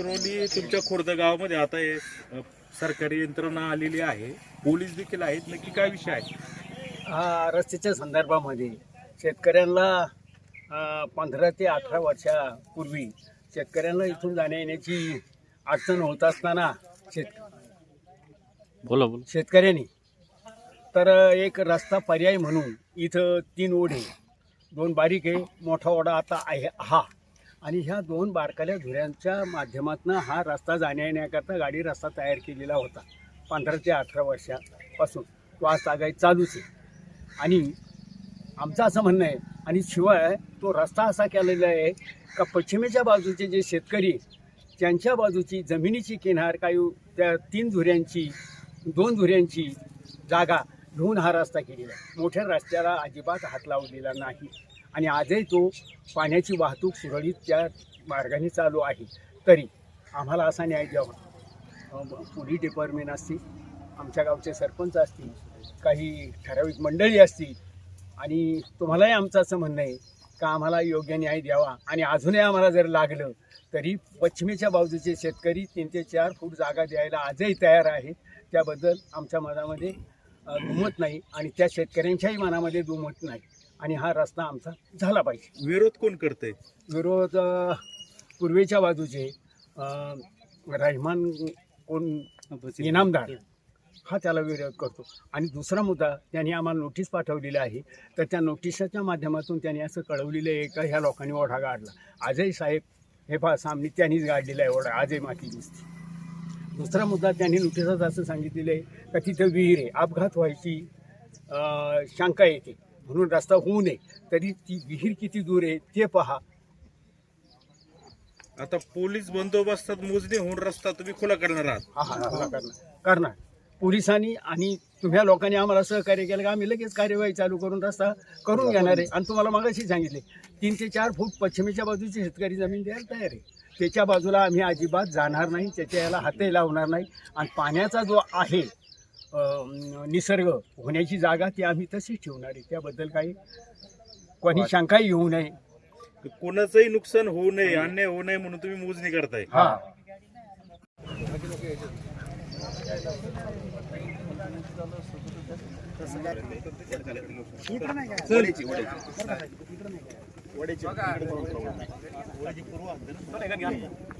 शिरोली तुमच्या खुर्द गावामध्ये आता हे अ, सरकारी यंत्रणा आलेली आहे. पोलीस देखील आहेत. नक्की काय विषय आहे? हा रस्त्याच्या संदर्भामध्ये शेतकऱ्यांना पंधरा ते अठरा वर्षापूर्वी शेतकऱ्यांना इथून जाण्या येण्याची अडचण होत असताना शेत बोला बोला. शेतकऱ्यांनी तर एक रस्ता पर्याय म्हणून इथं तीन ओढे दोन बारीक आहे मोठा ओढा आता आहे हा. आणि ह्या दोन बारकाल्या धुऱ्यांच्या माध्यमातून हा रस्ता जाण्या येण्याकरता गाडी रस्ता तयार केलेला होता. पंधरा ते अठरा वर्षापासून. तो आज चालूच आहे. आणि आमचं असं म्हणणं आहे आणि शिवाय तो रस्ता असा केलेला आहे का पश्चिमेच्या बाजूचे जे शेतकरी त्यांच्या बाजूची जमिनीची किनार काही त्या तीन धुऱ्यांची दोन धुऱ्यांची जागा घेऊन हा रस्ता केलेला आहे. मोठ्या रस्त्याला अजिबात हात लावलेला नाही. आणि आजही तो पाण्याची वाहतूक सुरळीत त्या मार्गाने चालू आहे. तरी आम्हाला असा न्याय द्यावा. पोलीस डिपार्टमेंट असतील आमच्या गावचे सरपंच असतील काही ठराविक मंडळी असतील आणि तुम्हालाही आमचं असं म्हणणं आहे का आम्हाला योग्य न्याय द्यावा? आणि अजूनही आम्हाला जर लागलं तरी पश्चिमेच्या बाजूचे शेतकरी तीन ते चार फूट जागा द्यायला आजही तयार आहेत. त्याबद्दल आमच्या मनामध्ये दुमत नाही आणि त्या शेतकऱ्यांच्याही मनामध्ये दुमत नाही. आणि हा रस्ता आमचा झाला पाहिजे. विरोध कोण करतंय? विरोध अ, पूर्वेच्या बाजूचे अ, रहमान कोण इनामदार हा त्याला विरोध करतो. आणि दुसरा मुद्दा त्यांनी आम्हाला नोटीस पाठवलेली आहे तर त्या नोटिसाच्या माध्यमातून त्यांनी असं कळवलेलं आहे का ह्या लोकांनी ओढा गाडला. आजही साहेब हे पहा सामने त्यांनीच गाडलेला आहे ओढा आजही माती दिसते. दुसरा मुद्दा त्यांनी नोटिसात असं सांगितलेलं आहे का तिथं विहीर आहे अपघात व्हायची अं, शंका येते. म्हणून रस्ता होऊ नये. तरी ती विहीर किती दूर आहे ते पहा. आता पोलीस बंदोबस्तात मोजणी होऊन रस्ता तुम्ही खुला करणार आहात. हा हा हा करणार. करणार. पोलिसांनी आणि तुम्ह्या लोकांनी आम्हाला सहकार्य केलं का आम्ही लगेच कार्यवाही चालू करून रस्ता करून घेणार आहे. आणि तुम्हाला मागाशी सांगितले तीन ते चार फूट पश्चिमेच्या बाजूची शेतकरी जमीन द्यायला तयार आहे. त्याच्या बाजूला आम्ही अजिबात जाणार नाही त्याच्या याला हातही लावणार नाही. आणि पाण्याचा जो आहे निसर्ग होण्याची जागा ती आम्ही तशीच ठेवणार आहे. त्याबद्दल काही कोणी शंकाही येऊ नये. कोणाचंही नुकसान होऊ नये अन्याय होऊ नये म्हणून तुम्ही मोजणी करताय. हा. साहेब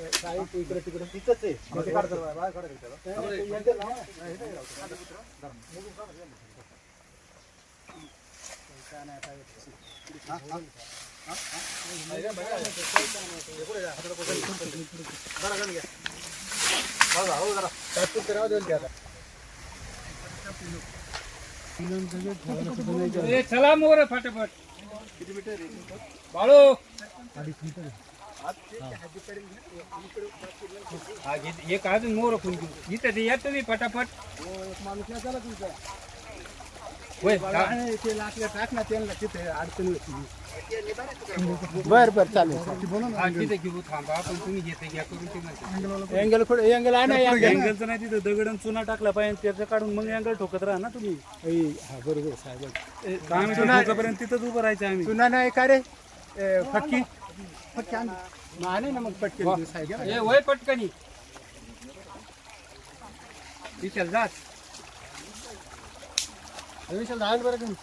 आहे. साहेब बरोबर आहे का बघा. साहेब तू इकडे तिकडे तिथंच आहे काढतो. नाही, नाही, ते यंत्र लावा ना. हे नाही लावतो. तात्पुरतं हा, एक अजून मोर कोण घेऊ इथं ते या तुम्ही फटाफट माणूस नाही चला तुमचा होय ते टाक ना त्यांना तिथे अडचण होती बर बर चालेल हा, तिथे घेऊ थांबा पण तुम्ही घेते घ्या करून ते म्हणते. अँगल अँगल आहे ना अँगल अँगलचं नाही तिथं दगडन चुना टाकला पाहिजे त्याचं काढून मग अँगल ठोकत राहा ना तुम्ही. हा बरोबर साहेब. ठोकेपर्यंत तिथंच उभं राहायचं आम्ही. तुला नाही का रे? ए, फटकी? फटकी ना मग साहेब ए वय पटकनी विशाल जात विशाल दहा बरं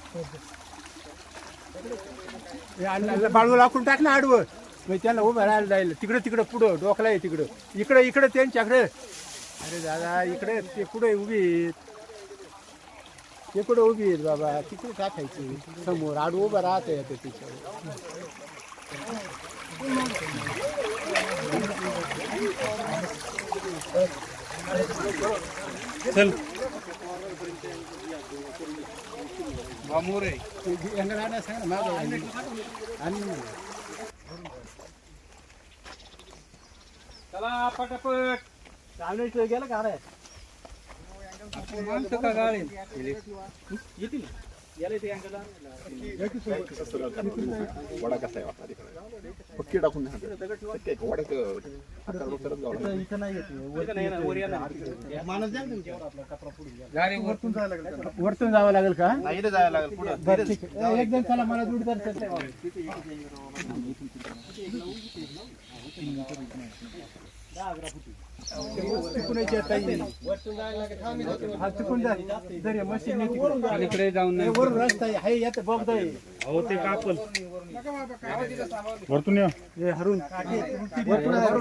का बाळू लाकून टाक ना आडवं. मग त्यांना उभं राहायला जाईल. तिकडं तिकडं पुढं डोकला आहे तिकडं. इकडं इकडं त्यांच्याकडे. अरे दादा इकडे ते पुढे उभी आहेत. तिकडे उभी आहेत बाबा. तिकडे टाकायची. समोर आड उभं राहता येतं तिच्यावर. चल. बामोर चला पटापट. चालू गेलं का रे? माणसं का गाळे येतील. वडा कसा आहे पक्की टाकून द्या. इथं नाही येत वर येणार माणूस द्या ना तुमच्यावर आपला कचरा पुढे वरतून वरतून नाही चला मला दूध दर्शक इकडे जाऊन नाही वरून रस्ता आहे हाय येतं बघ आहे अहो ते कापल वरतून वरून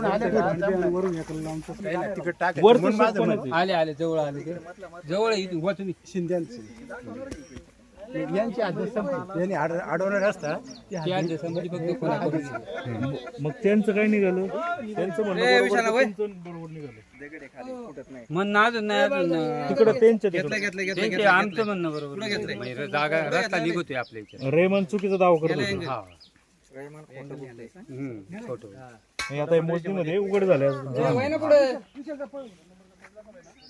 आले तिकडे. आले आले जवळ आले ते जवळ तुम्ही शिंद्यांचे. यांची आधी यांनी आड- आडवला रस्ता ते ते आले समोर फक्त कोणा करून मग त्यांचं काय निघालं? त्यांचं म्हणणं ए, बरोबर विशाला तर होय. तुमचं बरोबर निघालं. म्हणणं अजून नाही अजून तिकडं त्यांच्या घेतलं तिकडं. घेतलं घेतलं आमचं म्हणणं बरोबर. म्हणजे जागा रस्ता निघतोय आपल्या इथे रेमन चुकीचा दावा करत होता. हा. हम्म, हे आता मोजणीमध्ये उघड झाले. हे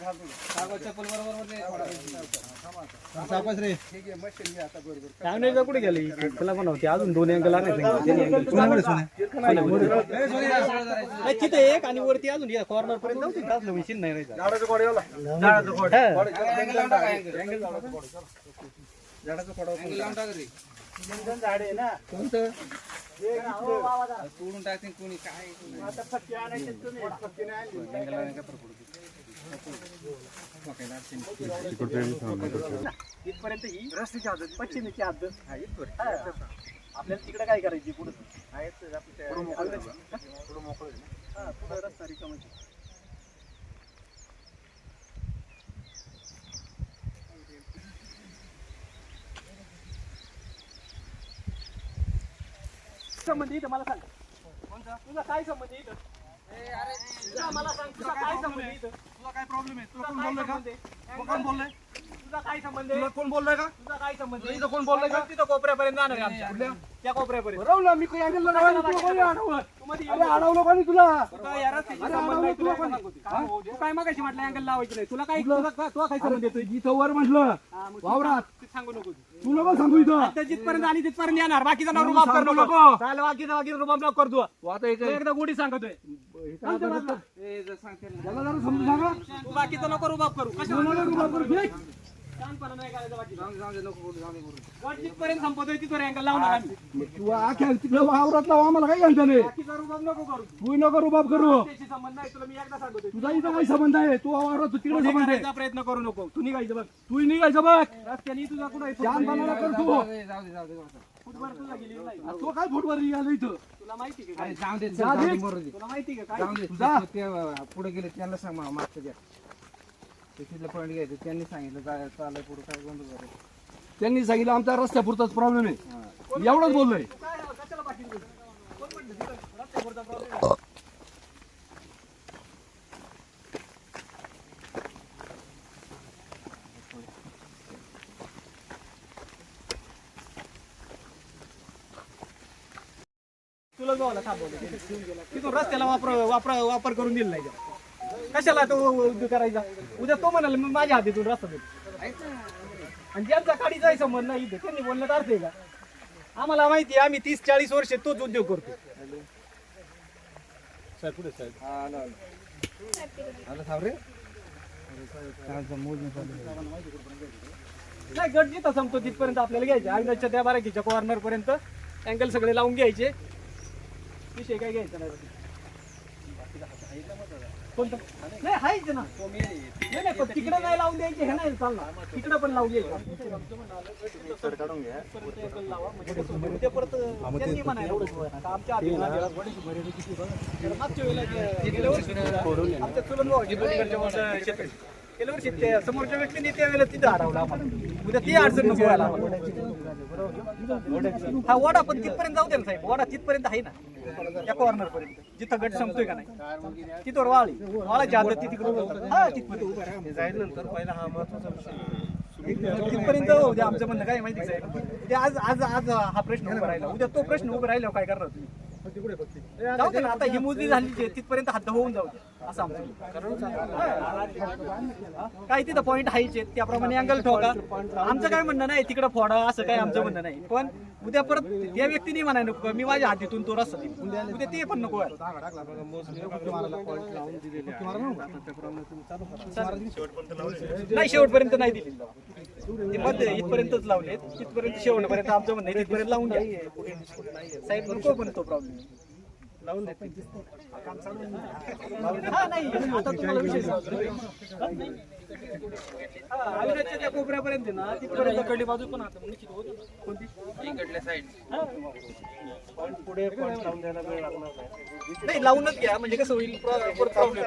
वर्ष काय कुठे गेले तुला पण होती अजून दोन अँगल तिथे एक आणि वरती अजून या कॉर्नर पर्यंत नव्हती असलं मशीन नाही झाड आहे ना तोडून टाकते कोणी काय आता फटके आणायचे इथपर्यंत ही रस्त्याची हद्द पश्चिमेची हद्द हा, इथपर्यंत. हा. आपल्याला तिकडे काय करायची पुढे पुढं मोकळं आहे. हा, पुढं रस्ता रिकामा आहे. संबंध इथं मला सांग तुझा काय संबंध इथं मला सांग तुझा काय संबंध इथं तुझा काय प्रॉब्लेम आहे तुला कोण बोललाय का कोण बोललाय तुझा काय संबंध तुला कोण बोललाय का तुझा काय संबंध इथं कोण बोललाय का तिथं कोपऱ्यापर्यंत जाणार आहे आमच्या कुठल्या त्या कोपऱ्यापर्यंत राहुल मी काही अडवलं अडवलं कोणी तुला या रस्त्याशी संबंध आहे, तुला कोणी सांगतो ते? हा? तू काय मागाशी म्हटलं अँगल लावायची नाही तुला काय तुला काय- संबंध येतोय इथं वर म्हटलं वावरात सांगू नको. तू. नको सांगू इथं. आता जिथपर्यंत आली तिथपर्यंत येणार. बाकीचा नाव रुबाब करू नको. बाकीचा बाकी रुबाब नको कर तू तू आता एक तू एकदा गोडी सांगतोय. जरा समजून सांगा. तू बाकीचा नको रुबाब करू. नको रुबाब करू. घे. संपतोय लावणार आम्ही तू आख्या तिकडे वावरात लावा आम्हाला काही घालता नाही बाकीचा रुबाब नको करू तू नको रुबाब करू त्याशी संबंध नाही तुला मी एकदा सांगतोय तुझा इथं काही संबंध आहे तू वावरात तिकडे संबंध आहे प्रयत्न करू नको तू निघायचं बघ तू निघायचं बघ रस्त्याने तुझा कुठं शहाणपणा कर तू फुटवर तुझा गेली नाही आ, तू काय फुटवर निघालं इथं तुला माहिती का काय? जाऊ दे. तुला माहिती का काय पुढे गेले त्यांना सांग मला मागचं द्या ते तिथलं पॉईंट घ्यायचं. त्यांनी सांगितलं जा चालय पुढे काय गोंधळ करायचं त्यांनी सांगितलं आमचा रस्त्यापुरताच प्रॉब्लेम आहे. एवढंच बोललोय. काय. तुला गावाला थांबवलं तिथून रस्त्याला वापर वापर वापर करून दिला नाही. कशाला तो उद्योग करायचा? उद्या तो म्हणाल "मी माझ्या हातीतून रस्ता देतो. आणि ज्यांचा काडीचा संबंध नाही इथं, त्यांनी बोलण्यात अर्थ आहे का? आम्हाला माहिती आहे आम्ही तीस चाळीस वर्ष तोच उद्योग करतो. साहेब पुढे आलं सावरे. नाही गट जिथं संपतो तिथपर्यंत आपल्याला घ्यायचे. अंगच्या त्या बाराकीच्या कॉर्नर पर्यंत अँगल सगळे लावून घ्यायचे. विषय काय घ्यायचा नाही. कोणतं? नाही आहेच ना. नाही नाही पण तिकडे नाही लावून द्यायचे हे नाही चालणार तिकडे पण लावून द्यायचं. परत त्यांनी म्हणायला आमच्या आधी मागच्या वेळेला आमच्या गेल्या वर्षी ते समोरच्या व्यक्तीने त्या वेळेला तिथं हरवला आपण उद्या ती अडचण नको व्हायला आम्हाला. हा वडा पण तिथपर्यंत जाऊ दे ना साहेब. वडा तिथपर्यंत आहे ना. त्या कॉर्नर पर्यंत. जिथं गट संपतोय का नाही. तिथवर वाळी. वाळाच्या आदत तिकडे हा तिथपर्यंत जाईल नंतर पहिला हा महत्त्वाचा विषय तिथपर्यंत होऊ आमचं म्हणणं काय माहिती आहे साहेब? उद्या आज आज आज हा प्रश्न उभा राहिला. उद्या तो प्रश्न उभा राहिल्यावर काय करणार तुम्ही? जाऊ दे ना आता ही मोजणी झाली जे तिथपर्यंत हद्द होऊन जाऊ दे. असं आमचं काही तिथं पॉईंट हायचे त्याप्रमाणे अँगल ठोका. आमचं काय म्हणणं नाही तिकडं फोडा असं काय आमचं म्हणणं नाही. पण उद्या परत त्या व्यक्तीने म्हणाय नको मी माझ्या हातीतून तो रस्ता देईन. उद्या ते पण नको नाही शेवटपर्यंत नाही दिली. मध्ये इथपर्यंतच लावले तिथपर्यंत शेवटपर्यंत आमचं म्हणणं तिथपर्यंत लावून घ्या. साहेब नको पण तो प्रॉब्लेम लावून द्या हा नाही आता तुम्हाला विषय अविनाशच्या त्या कोपऱ्यापर्यंत ना तिकडे कडे बाजू पण आता निश्चित होत कोणती इकडल्या साईड पुढे पॉईंट लावून द्यायला वेळ लागणार नाही. लावूनच घ्या म्हणजे कसं होईल प्रॉब्लेम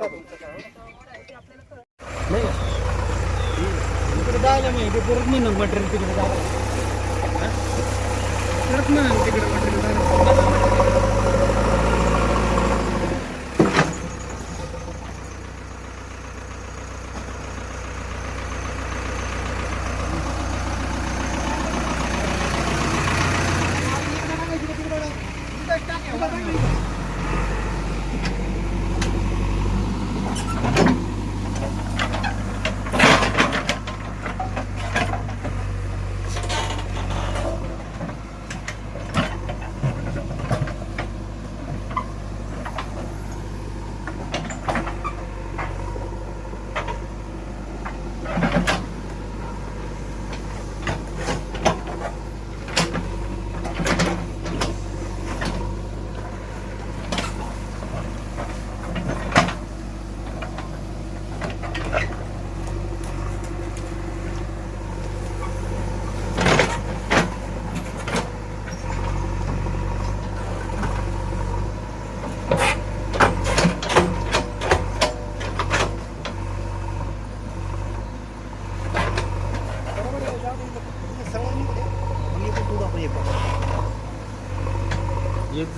तिकडे जायला नाही ते परत म्हणून मटेरियल तिकडे जायला परत म्हणून तिकडे.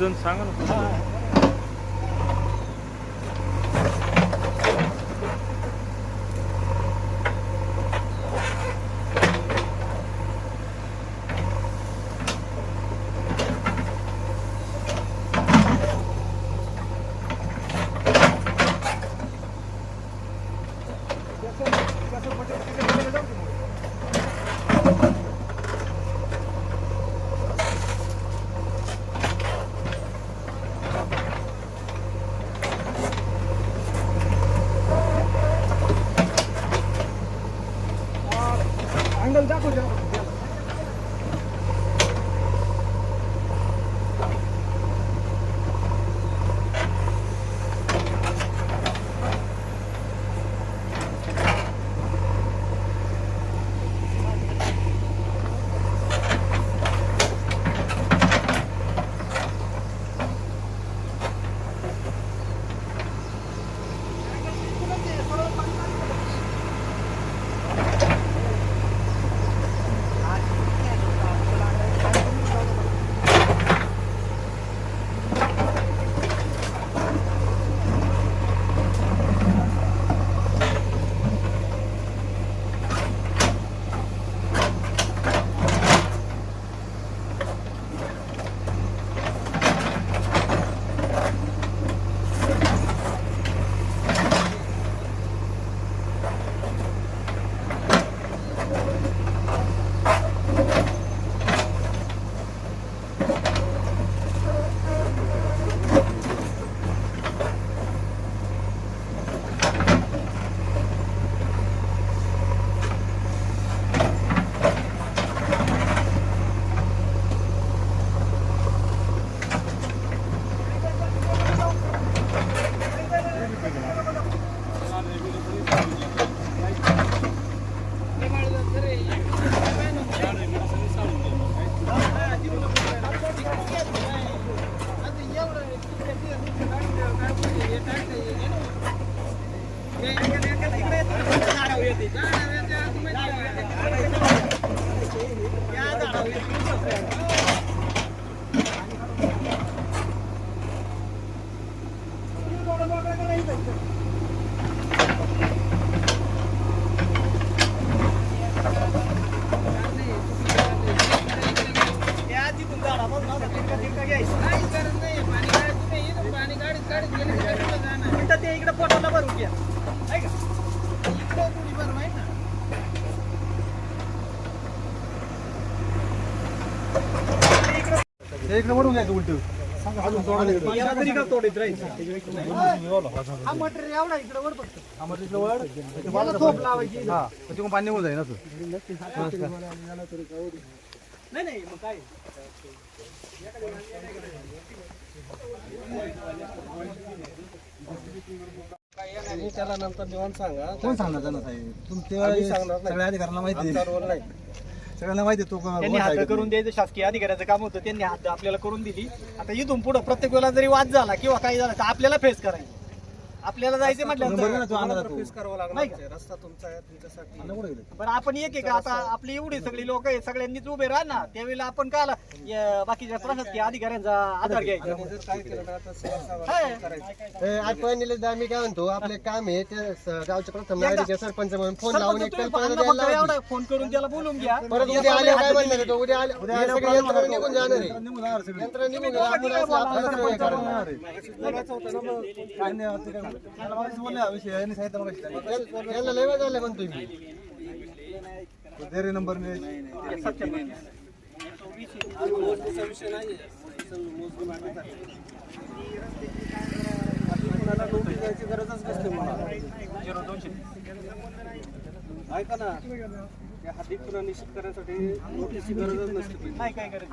뭐든 상관없어. Gracias por Thank you. इकडे वडून घ्यायचं उलट. याला तरी का तोडीत राहायचं हा मटेरियल एवढा इकडे वर फक्त याला झोप लावायची. हा मग पाणी निघून जाईल असं नाही नाही मग काय? त्याला नंतर निवांत सांगा. कोण सांगणार त्यांना साहेब? तुमच्या सगळ्या अधिकाऱ्यांना माहिती आहे. सगळ्यांना माहिती आहे तो त्यांनी हात. करून द्यायचं शासकीय अधिकाऱ्याचं काम होतं त्यांनी हात आपल्याला करून दिली आता इथून पुढे प्रत्येक वेळेला जरी वाद झाला किंवा काही झालं तर आपल्याला फेस करायचं आपल्याला जायचं नंबर दे ना, तो आणला म्हटलं जातो. नाही का? अन्ना कुठे गेले? बरं आपण एक एक आता आपली एवढी सगळी लोक आहे सगळ्यांनीच उभे राहा ना त्यावेळेला आपण काय बाकीच्या प्रशासकीय अधिकाऱ्यांचा आधार घ्यायचा. ए, आपण निलेश आम्ही काय म्हणतो आपले काम आहे ते स- गावचे प्रथम नागरिक सरपंच म्हणून फोन लावून सरपंच एक तुम्ही कल्पना फक्त द्यायला लावायची. एवढा फोन करून त्याला बोलून घ्या परत उद्या आले काय म्हणणार आहे तो? उद्या आले उद्या सगळे यंत्र निघून जाणार आहे. यंत्र निघून आपण असं. जाणार आहे. काय काय मागाशी बोलले हा विषय, यांनी सांगितलं मगाशी त्यांनी. ऐका ना हद्दीत पुन्हा निश्चित करण्यासाठी नोटीसची गरजच नसते नाही काय गरज?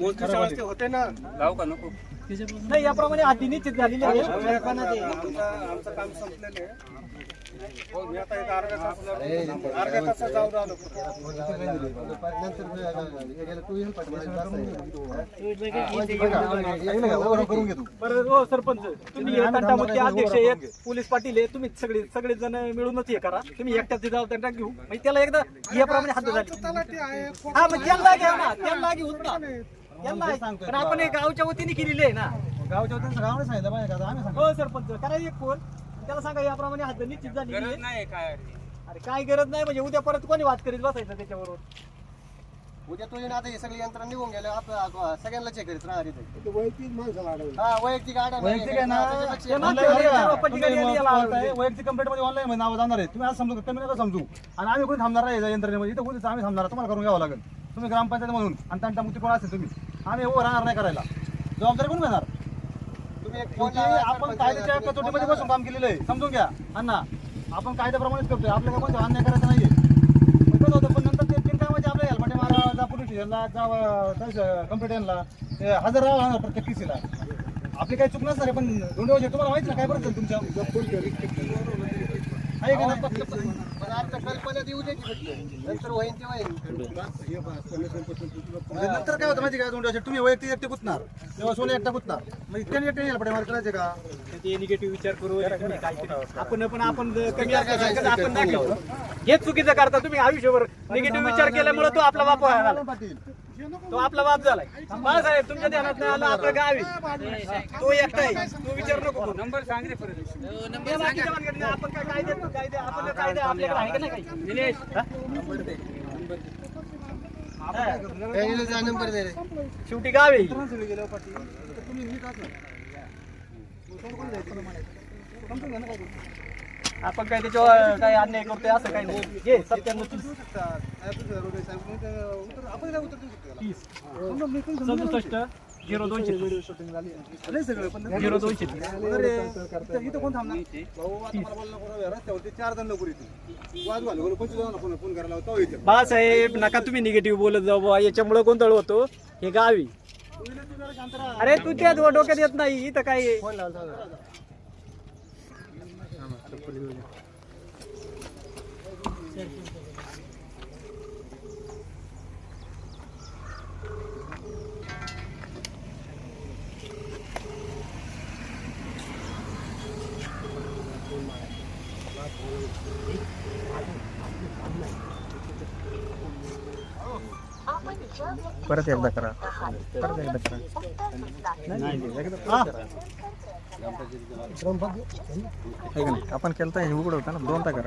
मोजकी होते ना. गाव का नको? नाही याप्रमाणे हद्दी निश्चित झालेली आहे. आमचं काम संपलेलं आहे. सरपंच तुम्ही अध्यक्ष आहेत पोलीस पाटील आहे तुम्ही सगळे सगळे जण मिळूनच हे करा तुम्ही एकट्याची जबाबदारी नका घेऊ म्हणजे त्याला एकदा याप्रमाणे हद्द झाली हा मग त्यांना घ्या ना त्यांना घेऊन ना त्यांना पण आपण गावच्या वतीने केलेली आहे ना गावच्या वतीने सांगितलं. हो सरपंच करा एक फोन त्याला सांगा याप्रमाणे हद्द निश्चित झाली नाही काय अरे काय गरज नाही म्हणजे उद्या परत कोणी वाद करीत बसायचं त्याच्याबरोबर? उद्या तू येऊन आता हे सगळे यंत्र निघून गेले सगळ्यांना चेक करीत राहणार इथे हा वैयक्तिक नाही. वैयक्तिक आहे ना? online आहे तुम्ही आहे, वैयक्तिक कंप्लेंटमध्ये ऑनलाईन नाव जाणार आहे तुम्ही आज समजू कमी नका समजू. आणि आम्ही कोणी थांबणार नाही या यंत्रणेमध्ये. इथं कोणी आम्ही थांबणार तुम्हाला करून घ्यावं लागेल. तुम्ही ग्रामपंचायत म्हणून आणि तंटा मुक्ती कोण असेल तुम्ही? आम्ही उभं राहणार नाही करायला. जबाबदारी कोण घेणार तुम्ही एक फोन शेवटी लावा, आपण कायद्याच्या कसोटीमध्ये बसून काम केलेलं आहे. समजून घ्या. अण्णा आपण कायद्याप्रमाणेच करतोय. आपल्याला कोणतं अन्याय करायचं नाहीये. कसं होतं? पण नंतर ते बिनकामाचे आपल्या हेल्मेटे मारा जा पोलीस स्टेशनला जा कंप्लेंटला हजर राहा प्रत्येक टीसीला आपली काही चूक नसणार आहे पण दोन तुम्हाला माहिती ना काय बरं तुमच्या? आहे का नाही? पण आता कल्पना देऊ. नंतर होईन ते होईन म्हणजे नंतर काय होतं माहिती का दोन दिवस तुम्ही वैयक्तिक एकटे गुतणार तेव्हा सोने एकटा गुतणार मग इतक्याने एकटे हेल्मेटे मार करायचे का ते निगेटिव्ह विचार करू आपण पण आपण कमी नाही. हेच चुकीचं करता तुम्ही आयुष्यभर निगेटिव्ह विचार केल्यामुळे तो आपला बाप झाला पाटील तो आपला बाप झालाय. बाळासाहेब तुमच्या ध्यानात नाही आलं आपलं गाव. आहे तो एकटा आहे. तो विचार नको नंबर आपण काय कायदे कायदे आपण कायदे आपल्याकडे आहे का नाही काही? निलेश? ए, निलेश, हा नंबर दे रे. शेवटी गाव. आहे आपण काय त्याच्यावर काय अन्याय करतोय असं काही नाही. घे सत्त्याण्णव तीस. तीस सदुसष्ट झिरो दोनशे झिरो दोनशे तीस. चार जण येतील. वाद घालू पंचवीस जण फोन फोन करायला तो येते. बाळासाहेब नका तुम्ही निगेटिव्ह बोलत जाऊ बुवा. याच्यामुळे गोंधळ होतो. हे गावी. अरे तू त्या डोक्यात येत नाही. इथं काय आहे? फोन लावून ಅಪ್ಪನ ಕೆಲ್ತ ಹಿಂಗ್ ಕೂಡ ದೋನ್ ತಗರ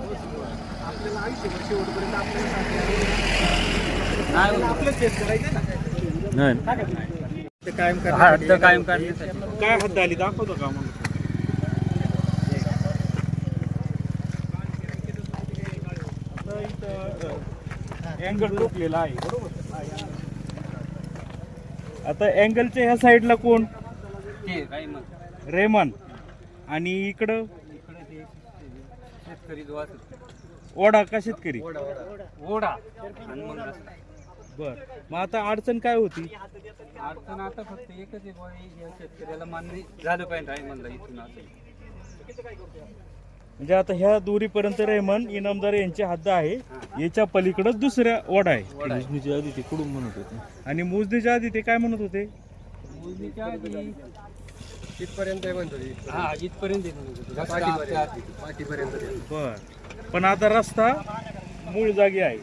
नाही आला त्याचं. बोलणार निघून जाते नंतर थांबते नाही पण बोलणार काय आपलं तेच करायचं ना कायम करण्यासाठी काय हद्द आली दाखवतो का मग अँगल टोकलेला आहे बरोबर आता अँगलच्या ह्या साईडला कोण रेमन आणि इकडं ओढा का शेतकरी? ओढा आणि मग रस्ता. बर. मग आता अडचण काय होती? अडचण आता फक्त एकच आहे बुवा, या शेतकऱ्याला मान्य झालं पाहिजे आहे म्हणलं इथून असं. म्हणजे आता ह्या दूरीपर्यंत रेमन इनामदार यांची हद्द आहे. याच्या पलीकडं दुसऱ्या ओढा आहे. ओढा आहे. आधी ते कुठून म्हणत होते? आणि मोजणीच्या आधी ते काय म्हणत होते? मोजणीच्या आधी तिथपर्यंत आहे म्हणतो हा इथपर्यंत येत नव्हतं. रस्ता आपल्या आत. पाठीपर्यंत बर. पण आता रस्ता मूळ जागी आहे.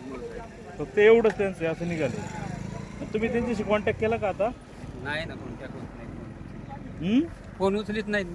फक्त एवढंच त्यांचं आहे, असं निघाले. मग तुम्ही त्यांच्याशी कॉन्टॅक्ट केला का आता? नाही ना कोणत्या कोण नाही. हम्म? फोन उचलीत नाहीत.